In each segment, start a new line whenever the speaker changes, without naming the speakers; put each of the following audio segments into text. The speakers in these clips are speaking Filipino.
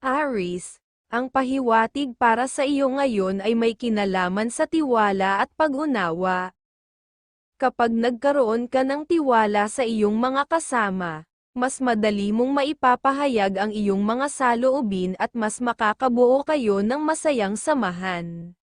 Aris, ang pahiwatig para sa iyo ngayon ay may kinalaman sa tiwala at pag-unawa. Kapag nagkaroon ka ng tiwala sa iyong mga kasama, mas madali mong maipapahayag ang iyong mga saloobin at mas makakabuo kayo ng masayang samahan.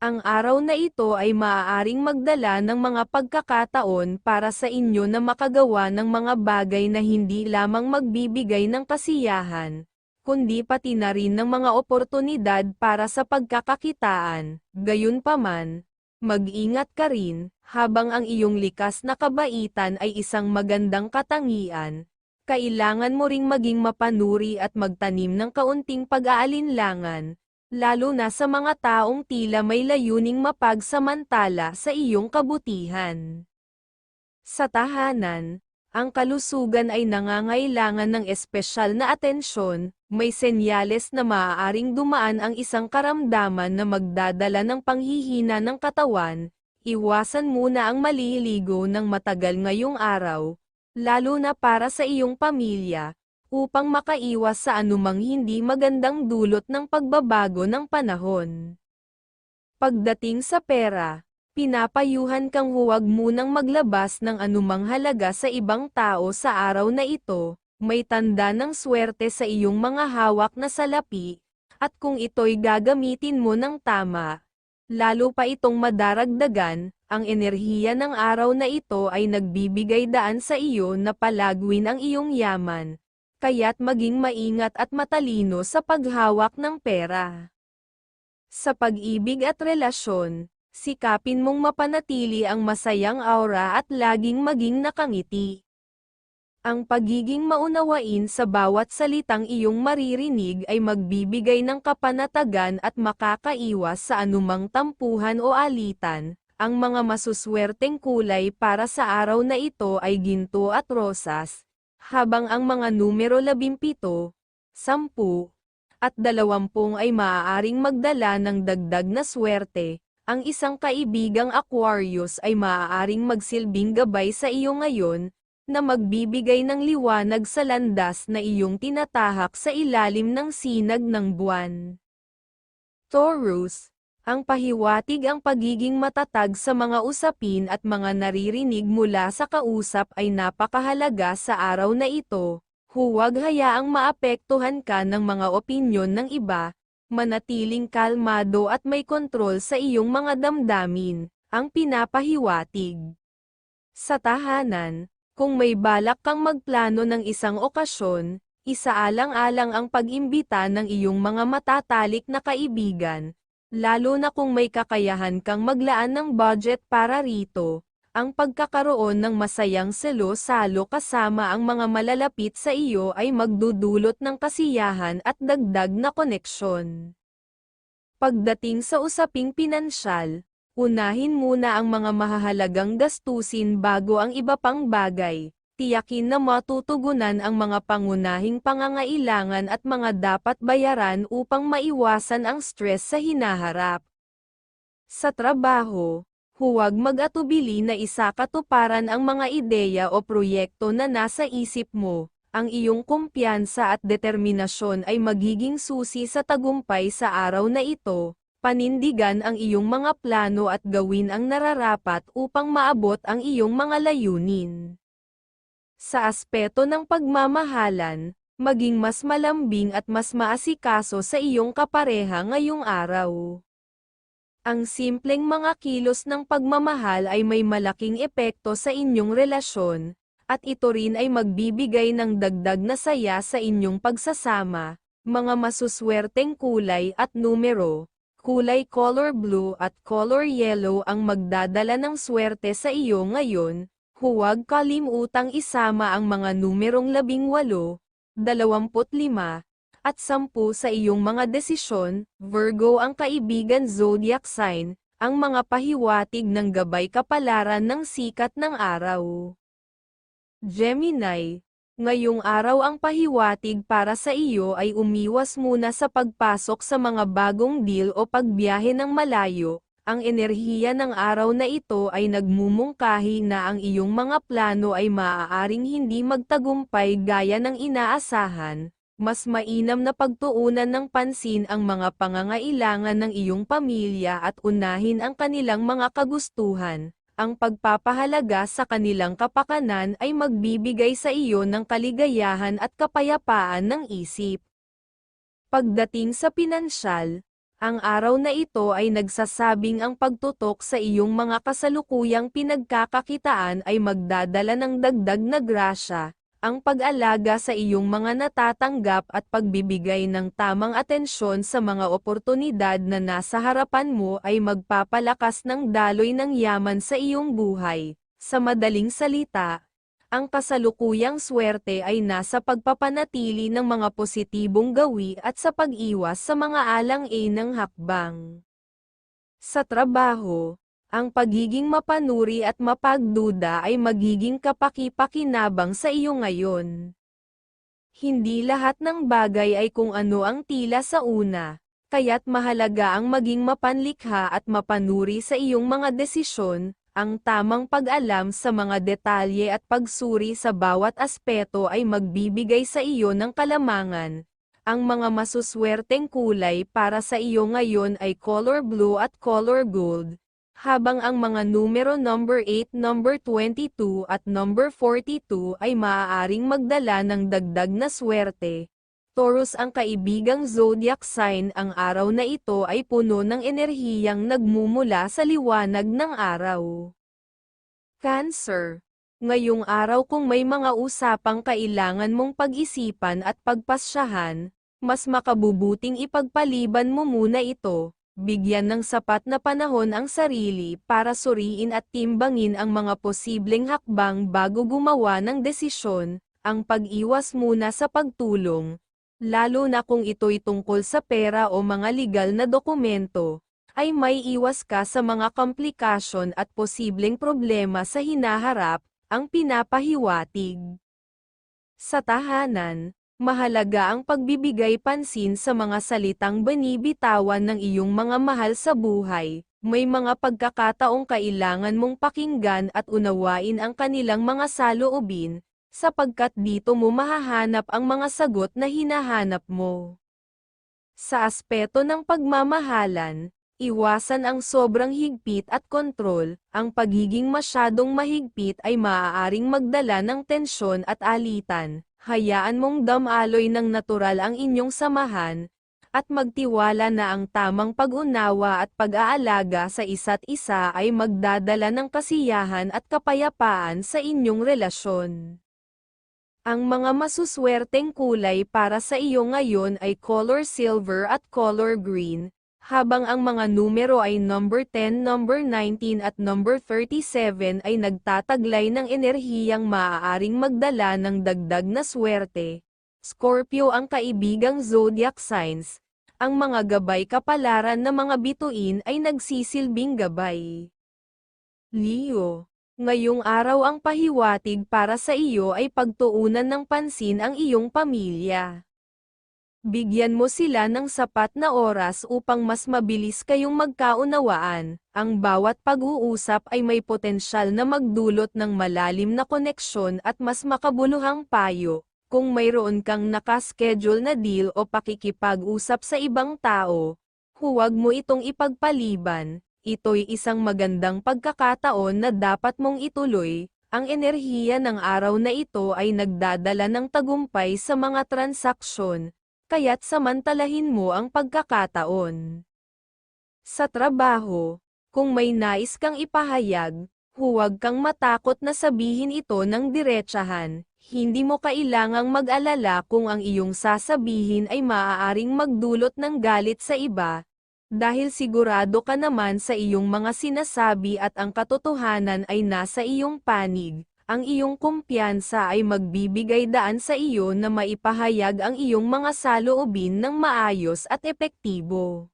Ang araw na ito ay maaaring magdala ng mga pagkakataon para sa inyo na makagawa ng mga bagay na hindi lamang magbibigay ng kasiyahan, kundi pati na rin ng mga oportunidad para sa pagkakakitaan. Gayunpaman, mag-ingat ka rin, habang ang iyong likas na kabaitan ay isang magandang katangian, kailangan mo ring maging mapanuri at magtanim ng kaunting pag-aalinlangan, lalo na sa mga taong tila may layuning mapagsamantala sa iyong kabutihan. Sa tahanan, ang kalusugan ay nangangailangan ng espesyal na atensyon, may senyales na maaaring dumaan ang isang karamdaman na magdadala ng panghihina ng katawan, iwasan muna ang maliligo ng matagal ngayong araw, lalo na para sa iyong pamilya, upang makaiwas sa anumang hindi magandang dulot ng pagbabago ng panahon. Pagdating sa pera, pinapayuhan kang huwag munang maglabas ng anumang halaga sa ibang tao sa araw na ito, may tanda ng swerte sa iyong mga hawak na salapi, at kung ito'y gagamitin mo ng tama, lalo pa itong madaragdagan, ang enerhiya ng araw na ito ay nagbibigay daan sa iyo na palagwin ang iyong yaman, kaya't maging maingat at matalino sa paghawak ng pera. Sa pag-ibig at relasyon, sikapin mong mapanatili ang masayang aura at laging maging nakangiti. Ang pagiging maunawain sa bawat salitang iyong maririnig ay magbibigay ng kapanatagan at makakaiwas sa anumang tampuhan o alitan. Ang mga masuswerteng kulay para sa araw na ito ay ginto at rosas, habang ang mga numero 17, 10, at 20 ay maaaring magdala ng dagdag na swerte. Ang isang kaibigang Aquarius ay maaaring magsilbing gabay sa iyo ngayon, na magbibigay ng liwanag sa landas na iyong tinatahak sa ilalim ng sinag ng buwan. Taurus, ang pahiwatig ang pagiging matatag sa mga usapin at mga naririnig mula sa kausap ay napakahalaga sa araw na ito, huwag hayaang maapektuhan ka ng mga opinyon ng iba, manatiling kalmado at may kontrol sa iyong mga damdamin, ang pinapahiwatig. Sa tahanan, kung may balak kang magplano ng isang okasyon, isaalang-alang ang pag-imbita ng iyong mga matatalik na kaibigan, lalo na kung may kakayahan kang maglaan ng budget para rito, ang pagkakaroon ng masayang selo-salo kasama ang mga malalapit sa iyo ay magdudulot ng kasiyahan at dagdag na koneksyon. Pagdating sa usaping pinansyal, unahin muna ang mga mahahalagang gastusin bago ang iba pang bagay, tiyakin na matutugunan ang mga pangunahing pangangailangan at mga dapat bayaran upang maiwasan ang stress sa hinaharap. Sa trabaho, huwag mag-atubili na isakatuparan ang mga ideya o proyekto na nasa isip mo, ang iyong kumpiyansa at determinasyon ay magiging susi sa tagumpay sa araw na ito, panindigan ang iyong mga plano at gawin ang nararapat upang maabot ang iyong mga layunin. Sa aspeto ng pagmamahalan, maging mas malambing at mas maasikaso sa iyong kapareha ngayong araw. Ang simpleng mga kilos ng pagmamahal ay may malaking epekto sa inyong relasyon, at ito rin ay magbibigay ng dagdag na saya sa inyong pagsasama, mga masuswerteng kulay at numero, kulay color blue at color yellow ang magdadala ng swerte sa iyo ngayon, huwag kalimutang isama ang mga numerong 18, 25, at 10 sa iyong mga desisyon, Virgo ang kaibigan zodiac sign, ang mga pahiwatig ng gabay kapalaran ng sikat ng araw. Gemini, Ngayong araw ang pahiwatig para sa iyo ay umiwas muna sa pagpasok sa mga bagong deal o pagbiyahe ng malayo. Ang enerhiya ng araw na ito ay nagmumungkahi na ang iyong mga plano ay maaaring hindi magtagumpay gaya ng inaasahan. Mas mainam na pagtuunan ng pansin ang mga pangangailangan ng iyong pamilya at unahin ang kanilang mga kagustuhan ang pagpapahalaga sa kanilang kapakanan ay magbibigay sa iyo ng kaligayahan at kapayapaan ng isip. Pagdating sa pinansyal, ang araw na ito ay nagsasabing ang pagtutok sa iyong mga kasalukuyang pinagkakakitaan ay magdadala ng dagdag na grasya, ang pag-alaga sa iyong mga natatanggap at pagbibigay ng tamang atensyon sa mga oportunidad na nasa harapan mo ay magpapalakas ng daloy ng yaman sa iyong buhay. Sa madaling salita, ang kasalukuyang swerte ay nasa pagpapanatili ng mga positibong gawi at sa pag-iwas sa mga alang-a ng hakbang. Sa trabaho, ang pagiging mapanuri at mapagduda ay magiging kapaki-pakinabang sa iyo ngayon. Hindi lahat ng bagay ay kung ano ang tila sa una, kaya't mahalaga ang maging mapanlikha at mapanuri sa iyong mga desisyon, ang tamang pag-alam sa mga detalye at pagsuri sa bawat aspeto ay magbibigay sa iyo ng kalamangan. Ang mga masuswerteng kulay para sa iyo ngayon ay color blue at color gold, habang ang mga numero number 8, number 22 at number 42 ay maaaring magdala ng dagdag na swerte. Taurus ang kaibigang zodiac sign ang araw na ito ay puno ng enerhiyang nagmumula sa liwanag ng araw. Cancer. Ngayong araw kung may mga usapang kailangan mong pag-isipan at pagpasyahan, mas makabubuting ipagpaliban mo muna ito, bigyan ng sapat na panahon ang sarili para suriin at timbangin ang mga posibleng hakbang bago gumawa ng desisyon, ang pag-iwas muna sa pagtulong, lalo na kung ito'y tungkol sa pera o mga legal na dokumento, ay may iwas ka sa mga komplikasyon at posibleng problema sa hinaharap, ang pinapahiwatig. Sa tahanan, Mahalaga ang pagbibigay pansin sa mga salitang banibitawan ng iyong mga mahal sa buhay. May mga pagkakataong kailangan mong pakinggan at unawain ang kanilang mga saloobin, sapagkat dito mo mahahanap ang mga sagot na hinahanap mo. Sa aspeto ng pagmamahalan, iwasan ang sobrang higpit at kontrol, ang pagiging masyadong mahigpit ay maaaring magdala ng tensyon at alitan, hayaan mong damaloy ng natural ang inyong samahan, at magtiwala na ang tamang pag-unawa at pag-aalaga sa isa't isa ay magdadala ng kasiyahan at kapayapaan sa inyong relasyon. Ang mga masuswerteng kulay para sa iyo ngayon ay color silver at color green, habang ang mga numero ay number 10, number 19 at number 37 ay nagtataglay ng enerhiyang maaaring magdala ng dagdag na swerte. Scorpio ang kaibigang zodiac signs. Ang mga gabay kapalaran na mga bituin ay nagsisilbing gabay. Leo Ngayong araw ang pahiwatig para sa iyo ay pagtuunan ng pansin ang iyong pamilya. Bigyan mo sila ng sapat na oras upang mas mabilis kayong magkaunawaan. Ang bawat pag-uusap ay may potensyal na magdulot ng malalim na koneksyon at mas makabuluhang payo. Kung mayroon kang nakaschedule na deal o pakikipag-usap sa ibang tao, huwag mo itong ipagpaliban. Ito'y isang magandang pagkakataon na dapat mong ituloy. Ang enerhiya ng araw na ito ay nagdadala ng tagumpay sa mga transaksyon, kaya't samantalahin mo ang pagkakataon. Sa trabaho, kung may nais kang ipahayag, huwag kang matakot na sabihin ito ng diretsahan, hindi mo kailangang mag-alala kung ang iyong sasabihin ay maaaring magdulot ng galit sa iba, dahil sigurado ka naman sa iyong mga sinasabi at ang katotohanan ay nasa iyong panig, ang iyong kumpiyansa ay magbibigay daan sa iyo na maipahayag ang iyong mga saloobin ng maayos at epektibo.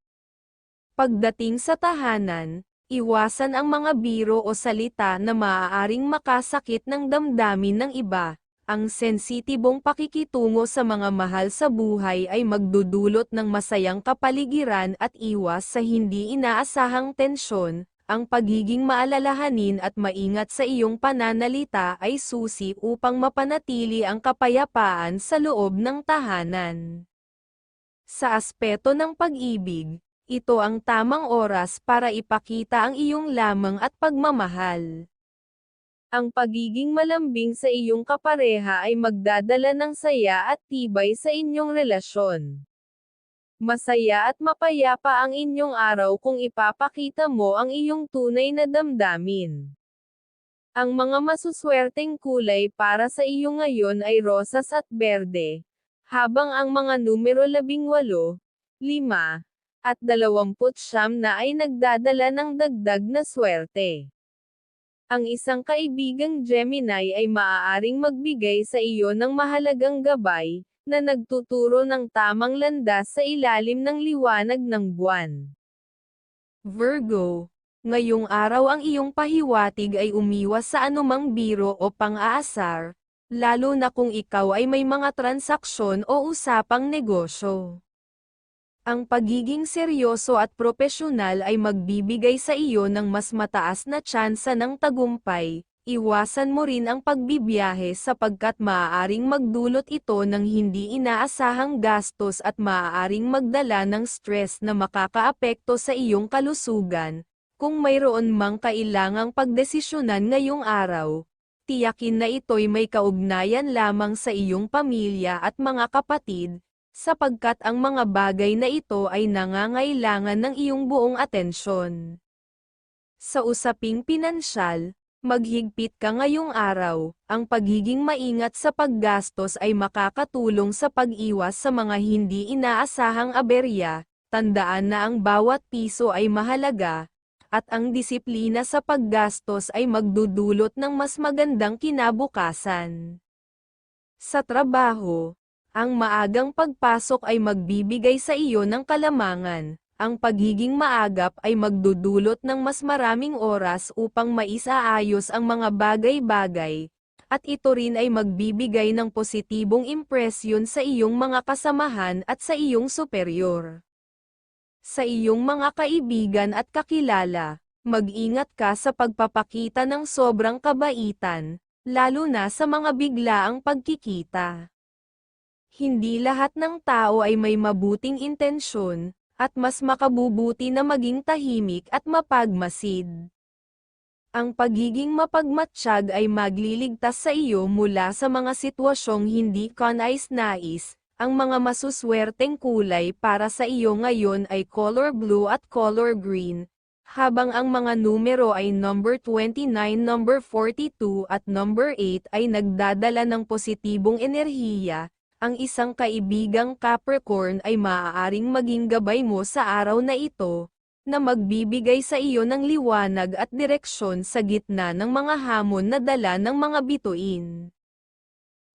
Pagdating sa tahanan, iwasan ang mga biro o salita na maaaring makasakit ng damdamin ng iba. Ang sensitibong pakikitungo sa mga mahal sa buhay ay magdudulot ng masayang kapaligiran at iwas sa hindi inaasahang tensyon, ang pagiging maalalahanin at maingat sa iyong pananalita ay susi upang mapanatili ang kapayapaan sa loob ng tahanan. Sa aspeto ng pag-ibig, ito ang tamang oras para ipakita ang iyong lamang at pagmamahal. Ang pagiging malambing sa iyong kapareha ay magdadala ng saya at tibay sa inyong relasyon. Masaya at mapayapa ang inyong araw kung ipapakita mo ang iyong tunay na damdamin. Ang mga masuswerteng kulay para sa iyo ngayon ay rosas at berde, habang ang mga numero 18, 5, at 29 na ay nagdadala ng dagdag na swerte. Ang isang kaibigang Gemini ay maaaring magbigay sa iyo ng mahalagang gabay, na nagtuturo ng tamang landas sa ilalim ng liwanag ng buwan. Virgo, ngayong araw ang iyong pahiwatig ay umiwas sa anumang biro o pang-aasar, lalo na kung ikaw ay may mga transaksyon o usapang negosyo. Ang pagiging seryoso at propesyonal ay magbibigay sa iyo ng mas mataas na tsansa ng tagumpay. Iwasan mo rin ang pagbibiyahe sapagkat maaaring magdulot ito ng hindi inaasahang gastos at maaaring magdala ng stress na makakaapekto sa iyong kalusugan. Kung mayroon mang kailangang pagdesisyonan ngayong araw, tiyakin na ito'y may kaugnayan lamang sa iyong pamilya at mga kapatid, sapagkat ang mga bagay na ito ay nangangailangan ng iyong buong atensyon. Sa usaping pinansyal, maghigpit ka ngayong araw, ang pagiging maingat sa paggastos ay makakatulong sa pag-iwas sa mga hindi inaasahang aberya, tandaan na ang bawat piso ay mahalaga, at ang disiplina sa paggastos ay magdudulot ng mas magandang kinabukasan. Sa trabaho, ang maagang pagpasok ay magbibigay sa iyo ng kalamangan, ang pagiging maagap ay magdudulot ng mas maraming oras upang maisaayos ang mga bagay-bagay, at ito rin ay magbibigay ng positibong impresyon sa iyong mga kasamahan at sa iyong superior. Sa iyong mga kaibigan at kakilala, mag-ingat ka sa pagpapakita ng sobrang kabaitan, lalo na sa mga biglaang pagkikita. Hindi lahat ng tao ay may mabuting intensyon, at mas makabubuti na maging tahimik at mapagmasid. Ang pagiging mapagmatsyag ay magliligtas sa iyo mula sa mga sitwasyong hindi kanais-nais. Ang mga masuswerteng kulay para sa iyo ngayon ay color blue at color green, habang ang mga numero ay number 29, number 42 at number 8 ay nagdadala ng positibong enerhiya, ang isang kaibigang Capricorn ay maaaring maging gabay mo sa araw na ito, na magbibigay sa iyo ng liwanag at direksyon sa gitna ng mga hamon na dala ng mga bituin.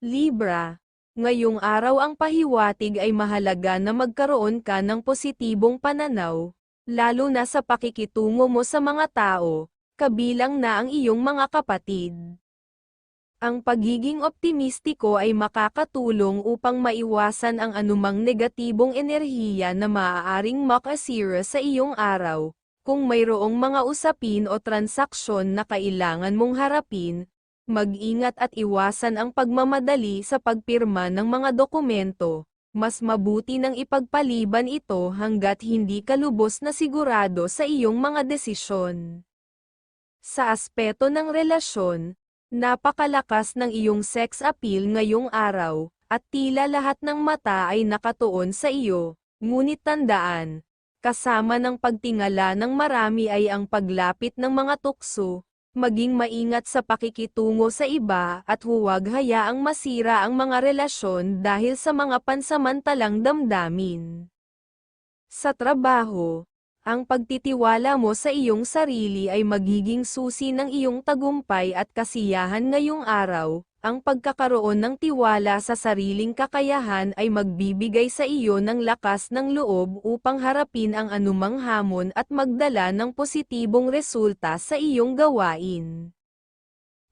Libra, ngayong araw ang pahiwatig ay mahalaga na magkaroon ka ng positibong pananaw, lalo na sa pakikitungo mo sa mga tao, kabilang na ang iyong mga kapatid. Ang pagiging optimistiko ay makakatulong upang maiwasan ang anumang negatibong enerhiya na maaaring makasira sa iyong araw. Kung mayroong mga usapin o transaksyon na kailangan mong harapin, mag-ingat at iwasan ang pagmamadali sa pagpirma ng mga dokumento. Mas mabuti nang ipagpaliban ito hanggat hindi ka lubos na sigurado sa iyong mga desisyon. Sa aspeto ng relasyon, Napakalakas ng iyong sex appeal ngayong araw, at tila lahat ng mata ay nakatuon sa iyo, ngunit tandaan, kasama ng pagtingala ng marami ay ang paglapit ng mga tukso, maging maingat sa pakikitungo sa iba at huwag hayaang masira ang mga relasyon dahil sa mga pansamantalang damdamin. Sa trabaho, ang pagtitiwala mo sa iyong sarili ay magiging susi ng iyong tagumpay at kasiyahan ngayong araw. Ang pagkakaroon ng tiwala sa sariling kakayahan ay magbibigay sa iyo ng lakas ng loob upang harapin ang anumang hamon at magdala ng positibong resulta sa iyong gawain.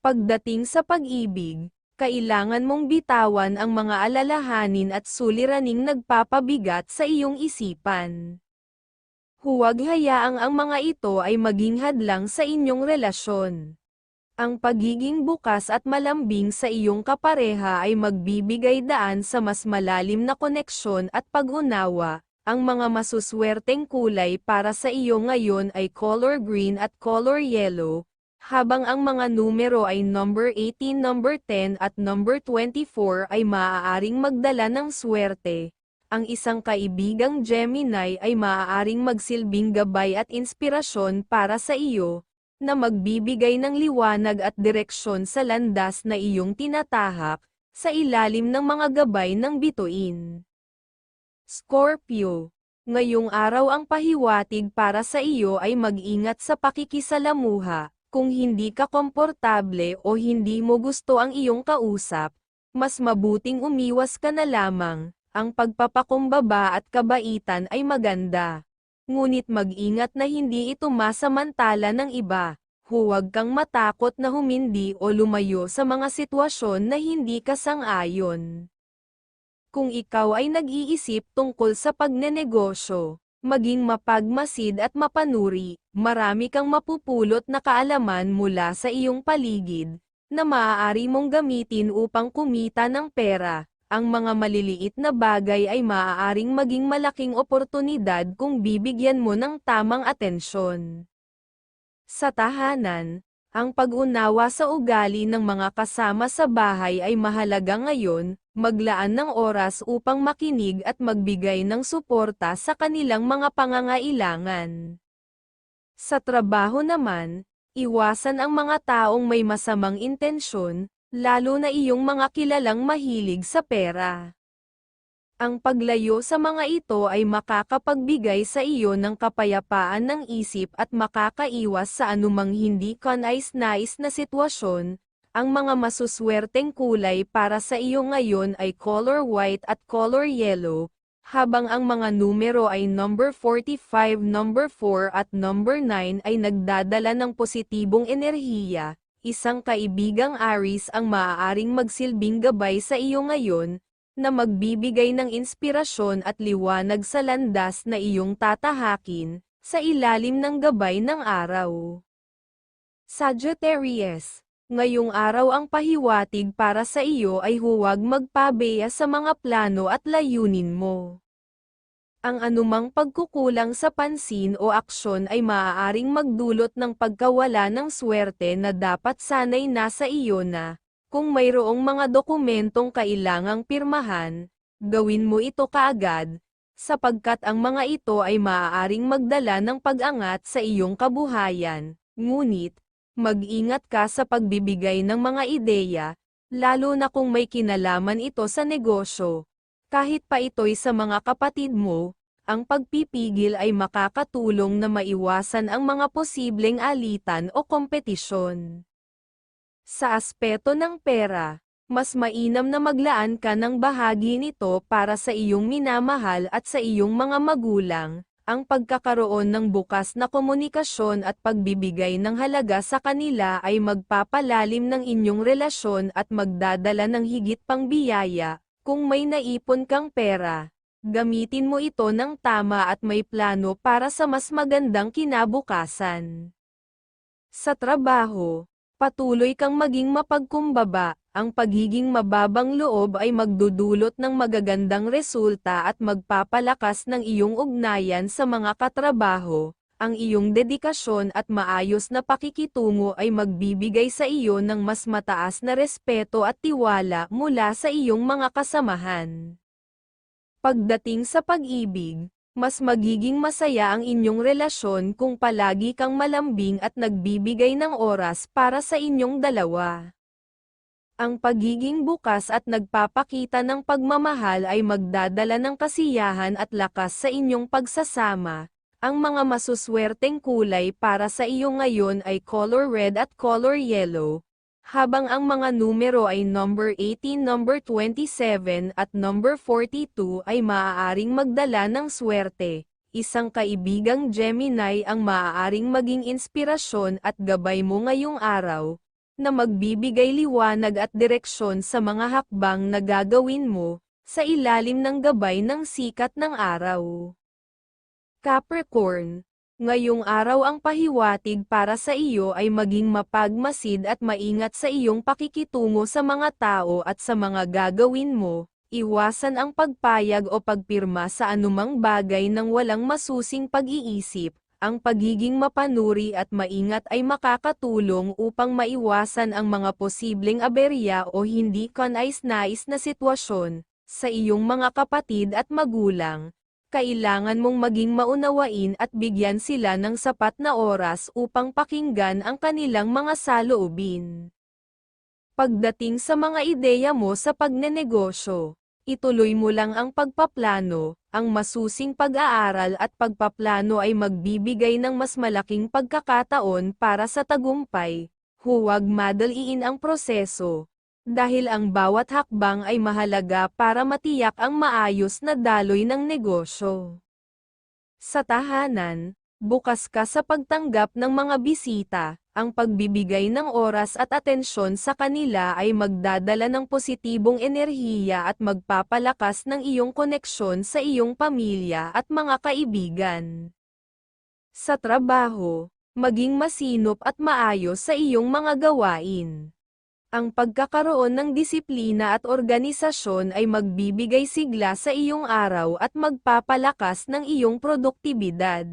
Pagdating sa pag-ibig, kailangan mong bitawan ang mga alalahanin at suliraning nagpapabigat sa iyong isipan. Huwag hayaang ang mga ito ay maging hadlang sa inyong relasyon. Ang pagiging bukas at malambing sa iyong kapareha ay magbibigay daan sa mas malalim na koneksyon at pag-unawa. Ang mga masuswerteng kulay para sa iyo ngayon ay color green at color yellow, habang ang mga numero ay number 18, number 10 at number 24 ay maaaring magdala ng swerte. Ang isang kaibigang Gemini ay maaaring magsilbing gabay at inspirasyon para sa iyo, na magbibigay ng liwanag at direksyon sa landas na iyong tinatahak, sa ilalim ng mga gabay ng bituin. Scorpio Ngayong araw ang pahiwatig para sa iyo ay mag-ingat sa pakikisalamuha, kung hindi ka komportable o hindi mo gusto ang iyong kausap, mas mabuting umiwas ka na lamang, ang pagpapakumbaba at kabaitan ay maganda. Ngunit mag-ingat na hindi ito masamantala ng iba, huwag kang matakot na humindi o lumayo sa mga sitwasyon na hindi ka sang-ayon. Kung ikaw ay nag-iisip tungkol sa pagnenegosyo, maging mapagmasid at mapanuri, marami kang mapupulot na kaalaman mula sa iyong paligid, na maaari mong gamitin upang kumita ng pera. Ang mga maliliit na bagay ay maaaring maging malaking oportunidad kung bibigyan mo ng tamang atensyon. Sa tahanan, ang pag-unawa sa ugali ng mga kasama sa bahay ay mahalaga ngayon, maglaan ng oras upang makinig at magbigay ng suporta sa kanilang mga pangangailangan. Sa trabaho naman, iwasan ang mga taong may masamang intensyon, lalo na iyong mga kilalang mahilig sa pera. Ang paglayo sa mga ito ay makakapagbigay sa iyo ng kapayapaan ng isip at makakaiwas sa anumang hindi kanais-nais na sitwasyon. Ang mga masuswerteng kulay para sa iyo ngayon ay color white at color yellow, habang ang mga numero ay number 45, number 4 at number 9 ay nagdadala ng positibong enerhiya. Isang kaibigang Aries ang maaaring magsilbing gabay sa iyo ngayon, na magbibigay ng inspirasyon at liwanag sa landas na iyong tatahakin, sa ilalim ng gabay ng araw. Sagittarius, ngayong araw ang pahiwatig para sa iyo ay huwag magpabeya sa mga plano at layunin mo. Ang anumang pagkukulang sa pansin o aksyon ay maaaring magdulot ng pagkawala ng swerte na dapat sanay nasa iyo na, kung mayroong mga dokumentong kailangang pirmahan, gawin mo ito kaagad, sapagkat ang mga ito ay maaaring magdala ng pag-angat sa iyong kabuhayan, ngunit, mag-ingat ka sa pagbibigay ng mga ideya, lalo na kung may kinalaman ito sa negosyo. Kahit pa ito'y sa mga kapatid mo, ang pagpipigil ay makakatulong na maiwasan ang mga posibleng alitan o kompetisyon. Sa aspeto ng pera, mas mainam na maglaan ka ng bahagi nito para sa iyong minamahal at sa iyong mga magulang, ang pagkakaroon ng bukas na komunikasyon at pagbibigay ng halaga sa kanila ay magpapalalim ng inyong relasyon at magdadala ng higit pang biyaya, kung may naipon kang pera. Gamitin mo ito ng tama at may plano para sa mas magandang kinabukasan. Sa trabaho, patuloy kang maging mapagkumbaba, ang pagiging mababang loob ay magdudulot ng magagandang resulta at magpapalakas ng iyong ugnayan sa mga katrabaho. Ang iyong dedikasyon at maayos na pakikitungo ay magbibigay sa iyo ng mas mataas na respeto at tiwala mula sa iyong mga kasamahan. Pagdating sa pag-ibig, mas magiging masaya ang inyong relasyon kung palagi kang malambing at nagbibigay ng oras para sa inyong dalawa. Ang pagiging bukas at nagpapakita ng pagmamahal ay magdadala ng kasiyahan at lakas sa inyong pagsasama. Ang mga masuswerteng kulay para sa iyo ngayon ay color red at color yellow, habang ang mga numero ay number 18, number 27 at number 42 ay maaaring magdala ng swerte. Isang kaibigang Gemini ang maaaring maging inspirasyon at gabay mo ngayong araw, na magbibigay liwanag at direksyon sa mga hakbang na gagawin mo, sa ilalim ng gabay ng sikat ng araw. Capricorn, ngayong araw ang pahiwatig para sa iyo ay maging mapagmasid at maingat sa iyong pakikitungo sa mga tao at sa mga gagawin mo, iwasan ang pagpayag o pagpirma sa anumang bagay ng walang masusing pag-iisip, ang pagiging mapanuri at maingat ay makakatulong upang maiwasan ang mga posibleng aberya o hindi kanais-nais na sitwasyon, sa iyong mga kapatid at magulang, kailangan mong maging maunawain at bigyan sila ng sapat na oras upang pakinggan ang kanilang mga saloobin. Pagdating sa mga ideya mo sa pagnenegosyo, ituloy mo lang ang pagpaplano, ang masusing pag-aaral at pagpaplano ay magbibigay ng mas malaking pagkakataon para sa tagumpay. Huwag madaliin ang proseso, dahil ang bawat hakbang ay mahalaga para matiyak ang maayos na daloy ng negosyo. Sa tahanan, bukas ka sa pagtanggap ng mga bisita, ang pagbibigay ng oras at atensyon sa kanila ay magdadala ng positibong enerhiya at magpapalakas ng iyong koneksyon sa iyong pamilya at mga kaibigan. Sa trabaho, maging masinop at maayos sa iyong mga gawain. Ang pagkakaroon ng disiplina at organisasyon ay magbibigay sigla sa iyong araw at magpapalakas ng iyong produktibidad.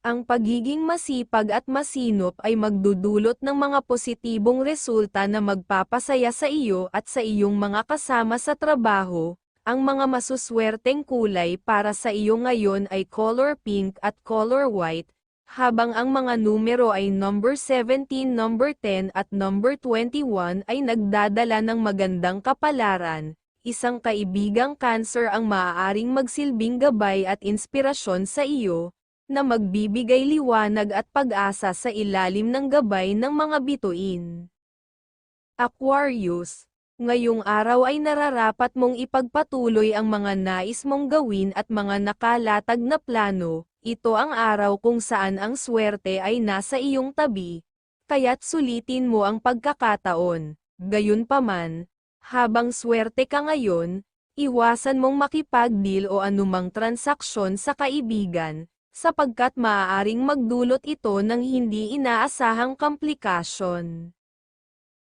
Ang pagiging masipag at masinop ay magdudulot ng mga positibong resulta na magpapasaya sa iyo at sa iyong mga kasama sa trabaho. Ang mga masuswerteng kulay para sa iyo ngayon ay color pink at color white, habang ang mga numero ay number 17, number 10 at number 21 ay nagdadala ng magandang kapalaran, isang kaibigang cancer ang maaaring magsilbing gabay at inspirasyon sa iyo, na magbibigay liwanag at pag-asa sa ilalim ng gabay ng mga bituin. Aquarius, ngayong araw ay nararapat mong ipagpatuloy ang mga nais mong gawin at mga nakalatag na plano, ito ang araw kung saan ang swerte ay nasa iyong tabi, kaya't sulitin mo ang pagkakataon. Gayunpaman, habang swerte ka ngayon, iwasan mong makipagdeal o anumang transaksyon sa kaibigan, sapagkat maaaring magdulot ito ng hindi inaasahang komplikasyon.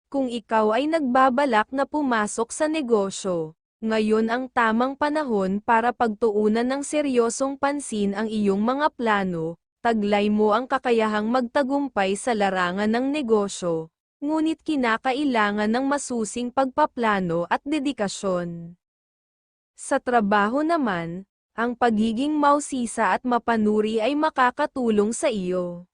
Kung ikaw ay nagbabalak na pumasok sa negosyo, ngayon ang tamang panahon para pagtuunan ng seryosong pansin ang iyong mga plano, taglay mo ang kakayahang magtagumpay sa larangan ng negosyo, ngunit kinakailangan ng masusing pagpaplano at dedikasyon. Sa trabaho naman, ang pagiging mausisa at mapanuri ay makakatulong sa iyo.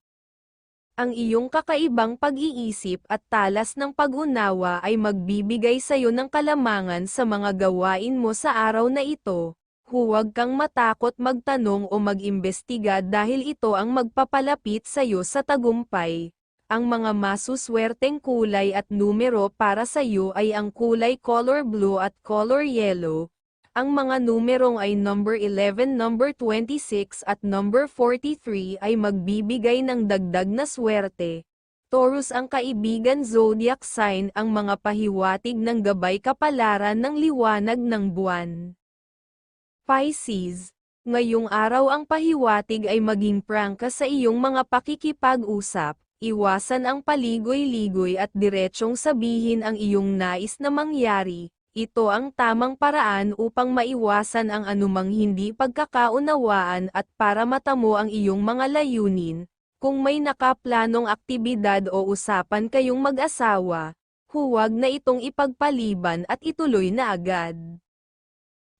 Ang iyong kakaibang pag-iisip at talas ng pag-unawa ay magbibigay sa iyo ng kalamangan sa mga gawain mo sa araw na ito. Huwag kang matakot magtanong o mag-imbestiga dahil ito ang magpapalapit sa iyo sa tagumpay. Ang mga masuswerteng kulay at numero para sa iyo ay ang kulay color blue at color yellow, ang mga numerong ay number 11, number 26 at number 43 ay magbibigay ng dagdag na swerte. Taurus ang kaibigan zodiac sign ang mga pahiwatig ng gabay kapalaran ng liwanag ng buwan. Pisces, ngayong araw ang pahiwatig ay maging prangka sa iyong mga pakikipag-usap, iwasan ang paligoy-ligoy at diretsyong sabihin ang iyong nais na mangyari, ito ang tamang paraan upang maiwasan ang anumang hindi pagkakaunawaan at para matamo ang iyong mga layunin. Kung may nakaplanong aktibidad o usapan kayong mag-asawa, huwag na itong ipagpaliban at ituloy na agad.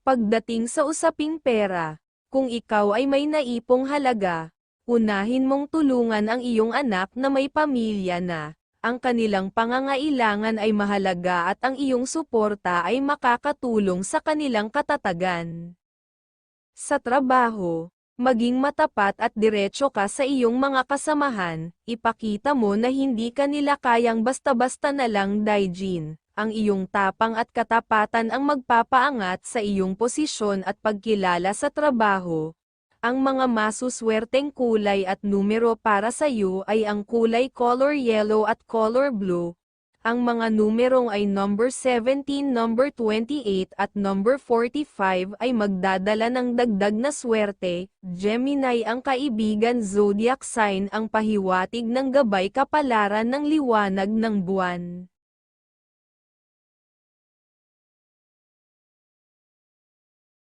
Pagdating sa usaping pera, kung ikaw ay may naipong halaga, unahin mong tulungan ang iyong anak na may pamilya na, ang kanilang pangangailangan ay mahalaga at ang iyong suporta ay makakatulong sa kanilang katatagan. Sa trabaho, maging matapat at diretso ka sa iyong mga kasamahan, ipakita mo na hindi ka nila kayang basta-basta na lang daijin, ang iyong tapang at katapatan ang magpapaangat sa iyong posisyon at pagkilala sa trabaho, Ang mga masuswerteng kulay at numero para sa iyo ay ang kulay color yellow at color blue. Ang mga numerong ay number 17, number 28 at number 45 ay magdadala ng dagdag na swerte. Gemini ang kaibigan zodiac sign ang pahiwatig ng gabay kapalaran ng liwanag ng buwan.